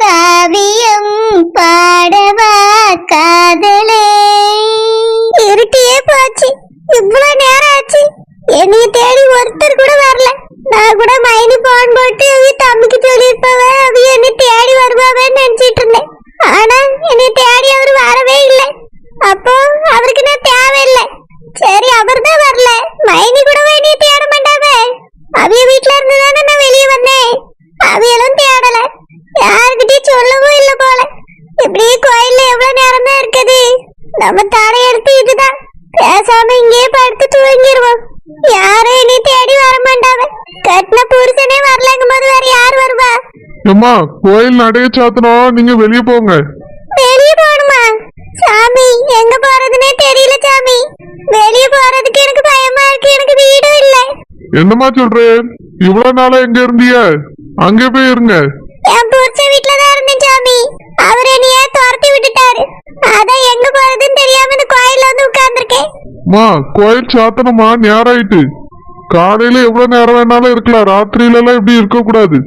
காவியம் பாடவா காதலே. இருட்டியே போச்சு. இவ்வளவு நேரம் ஆச்சு. என்னைய தேடி ஒருத்தர் கூட வரல. நான் கூட மைனி போன் போட்டு அவிய தம்பிக்கு சொல்லியிருப்பவ அவிய என்னை தேடி வருவாவேன்னு நினைச்சிட்டு இருந்தேன் ஆனா என்னை தேடி அவர் வரவே இல்லை அப்போ அவருக்கு நான் தேவையில்லை சரி அவர் தான் வரல மைனி கூட என்னைய தேட மாட்டாவே அவிய வீட்ல இருந்து தானே நான் வெளியே வந்தேன் அவியலும் தேடல யாருக்கிட்டயும் சொல்லவும் இல்ல போல இப்படியே கோயில்ல எவ்வளவு நேரம் தான் இருக்குது நம்ம தடை எடுத்து இதுதான் பேசாம இங்கேயே படுத்து தூங்கிடுவோம் யாரும் இனி தேடி வர மாட்டாவ கட்டின புருஷனே வரலங்கும் போது வேற யார் வருவா? ஏம்மா கோயில் நடைய சாத்தணும் நீங்க வெளியே போங்க. வெளியே போகணுமா? சாமி எங்க போறதுனே தெரியல சாமி. வெளியே போறதுக்கு எனக்கு பயமா இருக்கு எனக்கு வீடும் இல்லை. என்னம்மா சொல்றேன் இவ்வளவு நாளா எங்க இருந்தீங்க அங்கே போய் இருங்க. என் புருஷன் வீட்ல தான் இருந்தேன் சாமி. அவர் என்னைய துரத்தி விட்டுட்டாரு. அதான் எங்க போறதுன்னு தெரியாம இந்த வந்து உட்கார்ந்திருக்கேன். மா கோயில் சாத்தணுமா நேரம் ஆயிட்டு காலையில எவ்வளவு நேரம் வேணாலும் இருக்கலாம். ராத்திரியில எல்லாம் இப்படி இருக்க கூடாது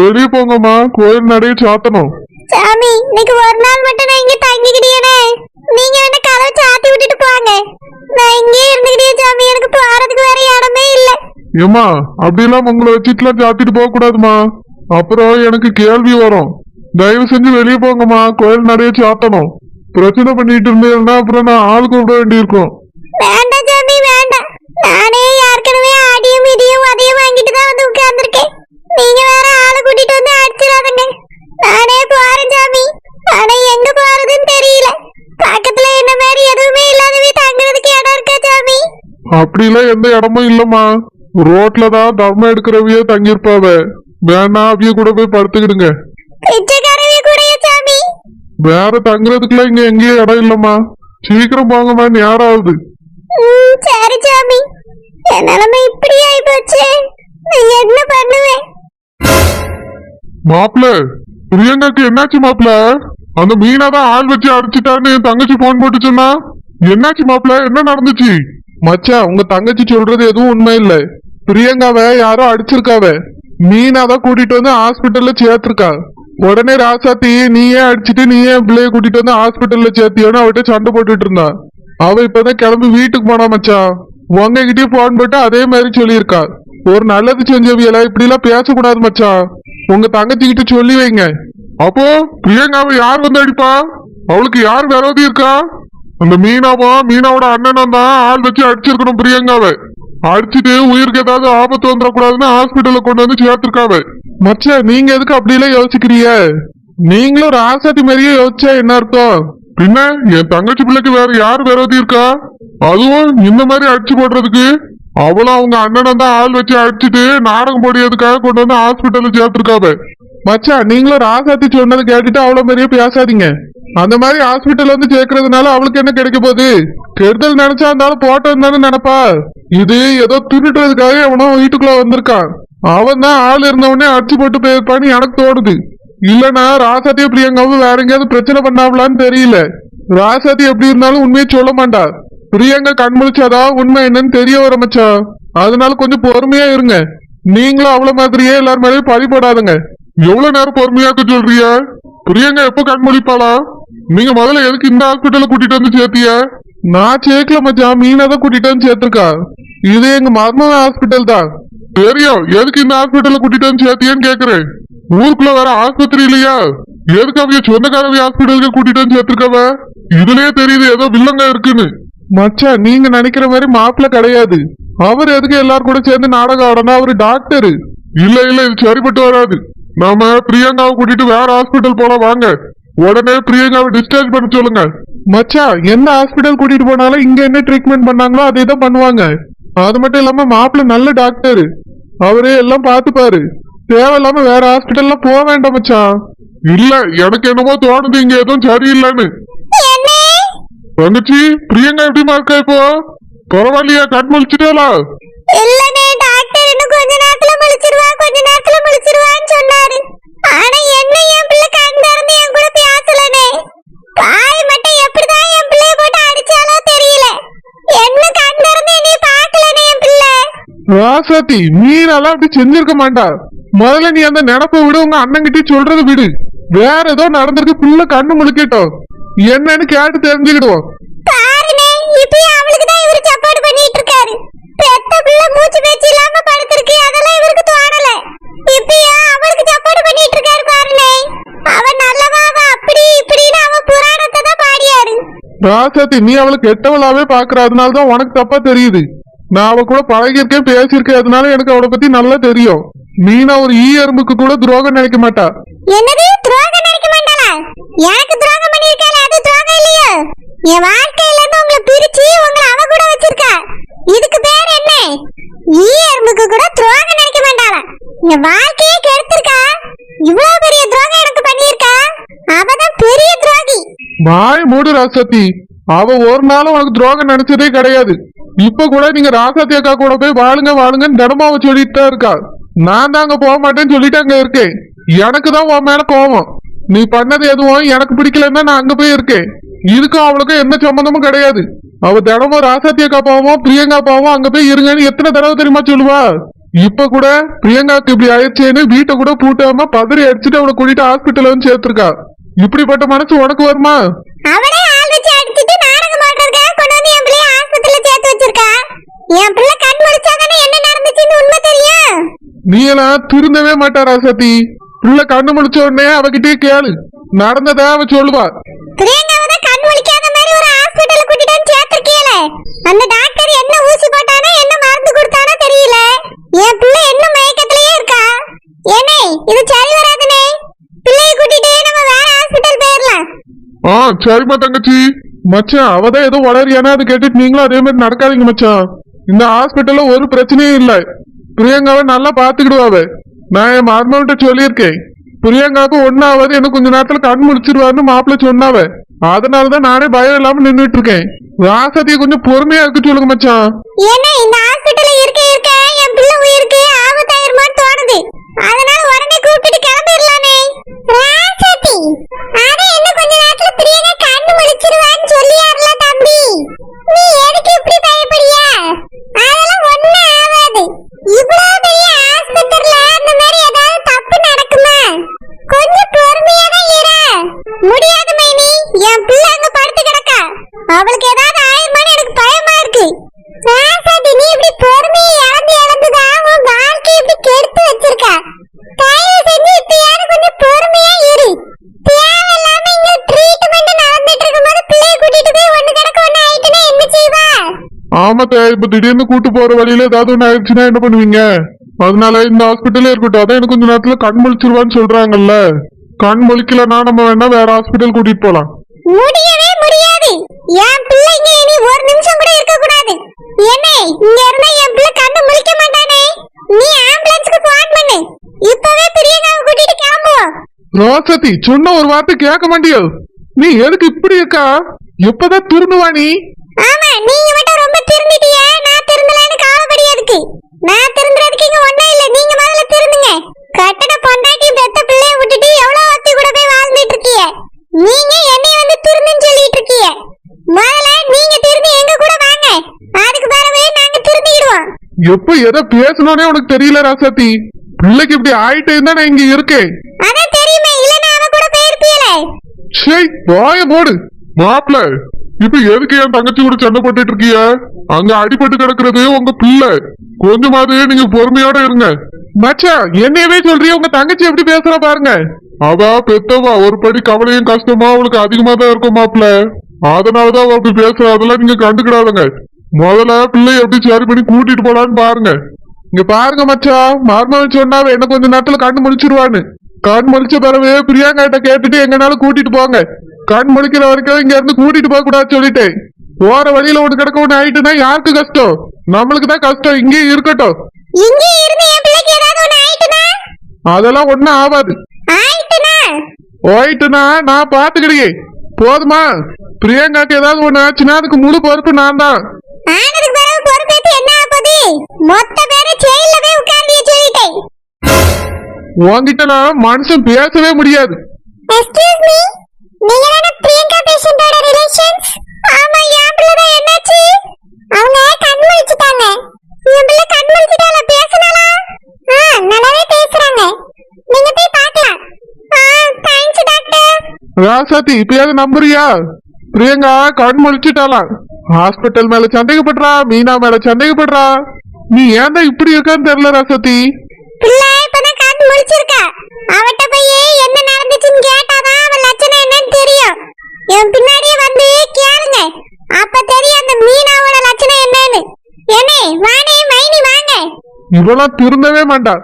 வெளியே போங்கம்மா. கோயில் நடைய சாத்தணும் சாமி இன்னைக்கு ஒரு நாள் மட்டும் நான் இங்க தங்கிக்கிட்டேனே. நீங்க வேணா கதவை சாத்தி விட்டுட்டு போங்க. நான் இங்கே இருந்துக்கிட்டே சாமி. எனக்கு போறதுக்கு வேற இடமே இல்ல. ஏம்மா அப்படிலாம் உங்களை வச்சுட்டுலாம் சாத்திட்டு போக கூடாதுமா அப்புறம் எனக்கு கேள்வி வரும். தயவு செஞ்சு வெளியே போங்கம்மா. கோயில் நடைய சாத்தணும் பிரச்சனை பண்ணிட்டு இருந்தீங்கன்னா அப்புறம் நான் ஆள் கூப்பிட வேண்டியிருக்கும். வேண்டாம் சாமி வேண்டாம். நானே ஏற்கனவே அடியும் இடியும் அதையும் வாங்கிட்டு தான் வந்து உட்கார்ந்திருக்கேன். நீங்க வேற ஆளை கூட்டிட்டு வந்து அடிச்சிடாதங்க. நானே போறேன் சாமி. ஆனா எங்க போறதுன்னு தெரியல. பக்கத்துல என்ன மாதிரி எதுவுமே இல்லாதவே தங்குறதுக்கு இடம் இருக்கா சாமி? அப்படிலாம் எந்த இடமும் இல்லம்மா. ரோட்ல தான் தர்மம் எடுக்கிறவிய தங்கியிருப்பாவ. வேணா அவிய கூட போய் படுத்துக்கிடுங்க. சாமி வேற தங்குறதுக்குலாம் இங்க எங்கேயும் இடம் இல்லம்மா. சீக்கிரம் போங்கம்மா நேரம் ஆகுது ம், சரி சாமி. என் நிலைமை இப்படி ஆயி போச்சு நான் என்ன பண்ணுவேன்? மாப்பிள பிரியங்காக்கு என்னாச்சு மாப்பிள? அந்த மீனா தான் ஆள் வச்சு அடிச்சிட்டான்னு என் தங்கச்சி போன் போட்டு சொன்னா? என்னாச்சு மாப்பிள? என்ன நடந்துச்சு? மச்சான் உங்க தங்கச்சி சொல்றது எதுவும் உண்மை இல்ல. பிரியங்காவ யாரோ அடிச்சிருக்காவ. மீனா தான் கூட்டிட்டு வந்து ஹாஸ்பிட்டல்ல சேர்த்திருக்கா. உடனே ராசாத்தி நீயே அடிச்சிட்டு நீயே பிள்ளைய கூட்டிட்டு வந்து ஹாஸ்பிட்டல்ல சேர்த்தியோன்னு அவட்ட சண்டை போட்டுட்டு இருந்தா. அவ இப்பதான் கிளம்பி வீட்டுக்கு போனா மச்சான் உங்ககிட்டயும் போன் போட்டு அதே மாதிரி சொல்லியிருக்கா. ஒரு நல்லது செஞ்சவியல? இப்படி எல்லாம் பேசக்கூடாது மச்சான் உங்க தங்கச்சி கிட்ட சொல்லி வைங்க. அப்போ பிரியங்காவை யார் வந்து அடிப்பா? அவளுக்கு யார் விரோதி இருக்கா? அந்த மீனாவா? மீனாவோட அண்ணனும் தான் ஆள் வச்சு அடிச்சிருக்கணும் பிரியங்காவை. அடிச்சுட்டு உயிருக்கு ஏதாவது ஆபத்து வந்துடக்கூடாதுன்னு ஹாஸ்பிட்டல்ல கொண்டு வந்து சேர்த்திருக்காவ. மச்சா நீங்க எதுக்கு அப்படிலாம் யோசிக்கிறீங்க? நீங்களும் ராசாத்தி மாதிரியே யோசிச்சா என்ன அர்த்தம்? பின்ன என் தங்கச்சி பிள்ளைக்கு வேற யார் விரோதி இருக்கா? அதுவும் இந்த மாதிரி அடிச்சு போடுறதுக்கு? அவளும் அவங்க அண்ணனை தான் ஆள் வச்சு அடிச்சுட்டு நாடகம் போடியதுக்காக கொண்டு வந்து ஹாஸ்பிட்டல்ல சேர்த்துருக்காவ? மச்சான் நீங்களும் ராசாத்தி சொன்னதை கேட்டுட்டு அவ்வளவு மாதிரியே பேசாதீங்க. அந்த மாதிரி ஹாஸ்பிட்டல் வந்து சேர்க்கறதுனால அவளுக்கு என்ன கிடைக்க போகுது? கெடுதல் நினைச்சா இருந்தாலும் போட்டோம் தானே நினைப்பா? இது ஏதோ திருடுறதுக்காக அவனும் வீட்டுக்குள்ள வந்திருக்கான். அவன் தான் ஆள் இருந்தவனே அடிச்சு போட்டு போயிருப்பான்னு எனக்கு தோணுது இல்லனா ராசாத்திய பிரியங்காவும் வேற எங்கேயாவது பிரச்சனை பண்ணாவலான்னு தெரியல. ராசாத்தி எப்படி இருந்தாலும் உண்மையை சொல்ல மாட்டா. பிரியங்கா கண் முழிச்சாதான் உண்மை என்னன்னு தெரிய வர மச்சான் அதனால கொஞ்சம் பொறுமையா இருங்க. நீங்களும் அவ்வளவு மாதிரியே எல்லாரும் மேலேயும் பழிபடாதுங்க எவ்வளவு நேரம் பொறுமையாக்க சொல்றிய? பிரியங்கா எப்ப கண் முழிப்பாளா? நீங்க முதல்ல எதுக்கு இந்த ஹாஸ்பிட்டல கூட்டிட்டு வந்து சேர்த்திய? நான் சேர்க்கல மச்சான் மீனா தான் கூட்டிட்டு வந்து சேர்த்திருக்கா. இது எங்க மர்ம ஹாஸ்பிட்டல் தான். தெரியும். எதுக்கு இந்த ஹாஸ்பிட்டல்ல கூட்டிட்டு வந்து சேர்த்தியன்னு கேக்குறேன். ஊருக்குள்ள வேற ஆஸ்பத்திரி இல்லையா? எதுக்கு அவங்க சொந்தக்காரவி ஹாஸ்பிட்டலுக்கு கூட்டிட்டு வந்து சேர்த்திருக்காவ? இதுலயே தெரியுது ஏதோ வில்லங்க இருக்குன்னு. மச்சா நீங்க நினைக்கிற மாதிரி மாப்பிள்ள கிடையாது. அவர் எதுக்கு எல்லாரும் கூட சேர்ந்து நாடகம் ஆடனா அவரு டாக்டர் இல்ல இல்ல இது சரிப்பட்டு வராது. நாம பிரியங்காவை கூட்டிட்டு வேற ஹாஸ்பிட்டல் போல வாங்க. உடனே பிரியங்காவை டிஸ்சார்ஜ் பண்ண சொல்லுங்க. மச்சா எந்த ஹாஸ்பிட்டல் கூட்டிட்டு போனாலும் இங்க என்ன ட்ரீட்மெண்ட் பண்ணாங்களோ அதே தான் பண்ணுவாங்க. அது மட்டும் இல்லாம மாப்பிள்ள நல்ல டாக்டர் அவரே எல்லாம் பாத்துப்பாரு தேவையில்லாம வேற ஹாஸ்பிட்டல்ல போக வேண்டாம் மச்சான். இல்ல எனக்கு என்னமோ தோணுது இங்க எதுவும் சரியில்லைன்னு. தங்கச்சி பிரியங்கா எப்படிமா இருக்கா இப்போ? பரவாயில்லையா கண் முழிச்சிட்டாளா? இல்லனே டாக்டர் இன்னும் கொஞ்ச நேரத்துல முழிச்சிருவா கொஞ்ச நேரத்துல முழிச்சிருவான்னு சொன்னாரு ஆனா என்ன என் பிள்ளை கண் திறந்து என் கூட பேசலனே பாய் மட்டும் எப்படிதான் என் பிள்ளைய போட்டு அடிச்சாலோ தெரியல என்ன கண் திறந்து என்னைய பார்க்கலனே என் பிள்ளை ராசாத்தி மீனெல்லாம் அப்படி செஞ்சிருக்க மாட்டா. முதல்ல நீ அந்த நினப்பை விடு உங்க அண்ணன் கிட்ட சொல்றதை விடு. வேற ஏதோ நடந்திருக்கு பிள்ளை கண்ணு முழிக்கட்டும் என்னன்னு கேட்டு தெரிஞ்சுக்கிடுவோம். அவளுக்கு அவளுக்கு ராசாத்தி நீ அவளை கெட்டவளாவே பாக்குற அதனால தான் உனக்கு தப்பா தெரியுது. நான் அவ கூட பழகிருக்கேன் பேசியிருக்கேன். அதனால எனக்கு அவளை பத்தி நல்லா தெரியும். மீனா ஒரு ஈ எறும்புக்கு கூட துரோகம் நினைக்க மாட்டா. என்னது? துரோகம் நினைக்க மாட்டாளா? எனக்கு துரோகம் பண்ணிருக்காளே அது துரோகம் இல்லையோ? என் வாழ்க்கையில இருந்து உங்களை பிரிச்சு உங்களை அவ கூட வச்சிருக்கா. இதுக்கு பேர் என்ன? ஈ எறும்புக்கு கூட துரோகம் நினைக்க மாட்டாளா? என் வாழ்க்கையே கெடுத்திருக்கா? இவ்வளவு பெரிய துரோகம் எனக்கு பண்ணியிருக்கா? அவதான் பெரிய துரோகி. வாய் மூடு ராசாத்தி அவ ஒரு நாளும் உனக்கு துரோகம் நினைச்சதே கிடையாது. இப்ப கூட நீங்க ராசாத்தி அக்கா கூட போய் வாழுங்க வாழுங்கன்னு தினமாவ சொல்லிட்டு தான் இருக்கா. நான் தான் அங்க போக மாட்டேன்னு சொல்லிட்டு அங்க இருக்கேன். எனக்கு தான் உன் மேல கோவம் நீ பண்ணது எதுவும் எனக்கு பிடிக்கலன்னா நான் அங்க போய் இருக்கேன். இதுக்கும் அவளுக்கும் எந்த சம்மந்தமும் கிடையாது. அவ தினமும் ராசாத்தி அக்கா பாவம் பிரியங்கா பாவம் அங்க போய் இருங்கன்னு எத்தனை தடவை தெரியுமா சொல்லுவா? இப்ப கூட பிரியங்காக்கு இப்படி ஆயிடுச்சேன்னு வீட்டை கூட பூட்டாம பதறி அடிச்சுட்டு அவளை கூட்டிட்டு ஹாஸ்பிட்டல் வந்து சேர்த்திருக்கா. இப்படிப்பட்ட மனசு உனக்கு வருமா? அவளே ஆள் வச்சு அடிச்சிட்டு நாடகம் ஆடுறதுக்காக கொண்டு வந்து என் பிள்ளைய ஆஸ்பத்திரியில சேர்த்து வச்சிருக்கா என் பிள்ளை கண் முடிச்சாதானே என்ன நடந்துச்சுன்னு உண்மை தெரியும் நீ எல்லாம் திருந்தவே மாட்டாரா சத்தி? பிள்ளை கண்ணு முடிச்ச உடனே அவகிட்டயே கேளு. நடந்ததா அவ சொல்லுவா. பிரியங்காவை தான் கண் முழிக்காத மாதிரி ஒரு ஹாஸ்பிட்டல் கூட்டிட்டு வந்து சேர்த்திருக்கீல அந்த டாக்டர் என்ன ஊசி போட்டானோ என்ன மருந்து கொடுத்தானோ தெரியல. என் பிள்ளை என்ன மயக்கத்திலேயே இருக்கா? ஏனே இது சரி வராதுனே. பிள்ளைய கூட்டிட்டு நம்ம வேற ஹாஸ்பிட்டல் போயிடலாம் ஆ சரிம்மா தங்கச்சி. மச்சான் அவதான் ஏதோ வளரியானா அதை கேட்டுட்டு நீங்களும் அதே மாதிரி நடக்காதீங்க மச்சான். இந்த ஹாஸ்பிட்டல்ல ஒரு பிரச்சனையும் இல்ல. பிரியங்காவை நல்லா பாத்துக்கிடுவாவ நான் என் மருமகிட்ட சொல்லியிருக்கேன். பிரியங்காவுக்கு ஒன்னாவது எனக்கு கொஞ்ச நேரத்துல கண் முடிச்சிருவாருன்னு மாப்பிள்ள சொன்னாவ. அதனாலதான் நானே பயம் இல்லாம நின்றுட்டு இருக்கேன் ராசதியை கொஞ்சம் பொறுமையா இருக்கு சொல்லுங்க மச்சான். ஏன்னா இந்த ஹாஸ்பிட்டல்ல இருக்க இருக்க என் பிள்ளை உயிருக்கு ஆபத்தாயிருமான்னு தோணுது. அதனால உடனே கூப்பிட்டு ஆமா தே இப்ப திடீர்னு கூட்டு போற வழியில ஏதாவது ஒண்ணு ஆயிடுச்சுன்னா என்ன பண்ணுவீங்க? அதனால இந்த ஹாஸ்பிட்டலே இருக்கட்டும். அதான் எனக்கு கொஞ்ச நேரத்துல கண் முழிச்சிருவான்னு சொல்றாங்கல்ல. கண் முழிக்கலன்னா நம்ம வேணா வேற ஹாஸ்பிட்டல் கூட்டிட்டு போலாம். முடியவே முடியாது. என் பிள்ளைங்க இனி ஒரு நிமிஷம் கூட இருக்க கூடாது. என்ன இங்க இருந்தா என் பிள்ளை கண்ணு முழிக்க மாட்டானே. நீ ஆம்புலன்ஸ்க்கு போன் பண்ணு. இப்பவே பிரியங்காவை கூட்டிட்டு கிளம்புவோம் ரோசதி சொன்ன ஒரு வார்த்தை கேட்க மாட்டியோ நீ எதுக்கு இப்படி இருக்கா? எப்பதான் திருந்துவா நீ? ஆமா நீங்க மட்டும் திருந்திட்டிய? நான் திருந்தலன்னு கவலைப்படி எதுக்கு? நான் திருந்துறதுக்கு இங்க இல்ல. நீங்க முதல்ல திருந்துங்க. கட்டட பொண்டாட்டி பெத்த பிள்ளைய விட்டுட்டு எவ்வளவு ஒத்தி கூட போய் வாழ்ந்துட்டு இருக்கீங்க நீங்க என்னைய வந்து திருந்துன்னு சொல்லிட்டு இருக்கீங்க முதல்ல நீங்க திருந்தி எங்க கூட வாங்க. அதுக்கு பிறகு நாங்க திருந்திடுவோம். எப்ப எதை பேசணும்னே உனக்கு தெரியல ராசாத்தி? பிள்ளைக்கு இப்படி ஆயிட்டே தான் இங்க இருக்கேன். அதான் தெரியுமே. இல்லன்னா அவ கூட போயிருப்பீங்களே சே வாய போடு மாப்பிள்ள இப்ப எதுக்கு என் தங்கச்சி கூட சண்டை போட்டுட்டு இருக்கிய? அங்க அடிபட்டு கிடக்குறது உங்க பிள்ளை. கொஞ்சமாவது நீங்க பொறுமையோட இருங்க. மச்சா என்னையவே சொல்றிய உங்க தங்கச்சி எப்படி பேசுற பாருங்க. அவ பெத்தவா ஒரு படி கவலையும் கஷ்டமா அவளுக்கு அதிகமா தான் இருக்கும் மாப்பிள. அதனாலதான் அவ அப்படி பேசுற. அதெல்லாம் நீங்க கண்டுக்கிடாதுங்க. முதல்ல பிள்ளை எப்படி சரி பண்ணி கூட்டிட்டு போலான்னு பாருங்க. இங்க பாருங்க மச்சா மருமகன் சொன்னாவ என்ன கொஞ்ச நேரத்துல கண்ணு முடிச்சிருவான்னு கண் முடிச்ச பிறகு பிரியாங்காகிட்ட கேட்டுட்டு எங்கனாலும் கூட்டிட்டு போங்க. கண் முழிக்கிற வரைக்கும் இங்க இருந்து கூட்டிட்டு போக கூடாது சொல்லிட்டேன். போற வழியில ஒண்ணு கிடக்க ஒண்ணு ஆயிட்டுனா யாருக்கு கஷ்டம்? நம்மளுக்கு தான் கஷ்டம். இங்கே இருக்கட்டும். இங்கே இருந்து என் பிள்ளைக்கு ஏதாவது ஒண்ணு ஆயிட்டுனா? அதெல்லாம் ஒண்ணும் ஆகாது ஆயிட்டுனா? போயிட்டுனா நான் பாத்துக்கிடுங்க போதுமா? பிரியங்காக்கு ஏதாவது ஒண்ணு ஆச்சுன்னா அதுக்கு முழு பொறுப்பு நான் தான். ஆனதுக்கு பிறகு பொறுப்பேத்து என்ன ஆகுது மொத்த பேரை ஜெயில போய் உட்கார்ந்திய சொல்லிட்டேன். உன்கிட்ட நான் மனுஷன் பேசவே முடியாது. எக்ஸ்கியூஸ் மீ நீங்க பிரியங்கா பேஷண்டோட ரிலேஷன்ஸ் ஆமா என் பிள்ளை தான் என்னாச்சு? அவங்க கண் முழிச்சிட்டாங்க. என் பிள்ளை கண் முழிச்சிட்டால பேசினாலா ஆ நல்லாவே பேசுறாங்க. நீங்க போய் பார்க்கலாம். ஆ தேங்க்ஸ் டாக்டர் ராசாத்தி இப்பயாவது நம்புறியா? பிரியங்கா கண் முழிச்சிட்டாலாம் ஹாஸ்பிட்டல் மேல சந்தேகப்படுறா மீனா மேல சந்தேகப்படுறா? நீ ஏன்டா இப்படி இருக்கான்னு தெரியல ராசத்தி. பிள்ளை இப்பதான் கண் முழிச்சிருக்கா. அவட்ட இவளா திருந்தவே மாட்டாள்.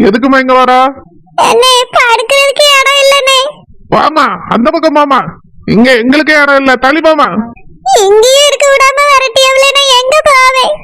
எதுக்குமா இங்க வர படுக்கிறதுக்கு இடம் இல்லனே வாமா அந்த பக்கம் மாமா இங்க எங்களுக்கு இடம் இல்ல தள்ளி மாமா இங்கேயே இருக்க விடாம வரட்டியவளே நான் எங்க போவேன்?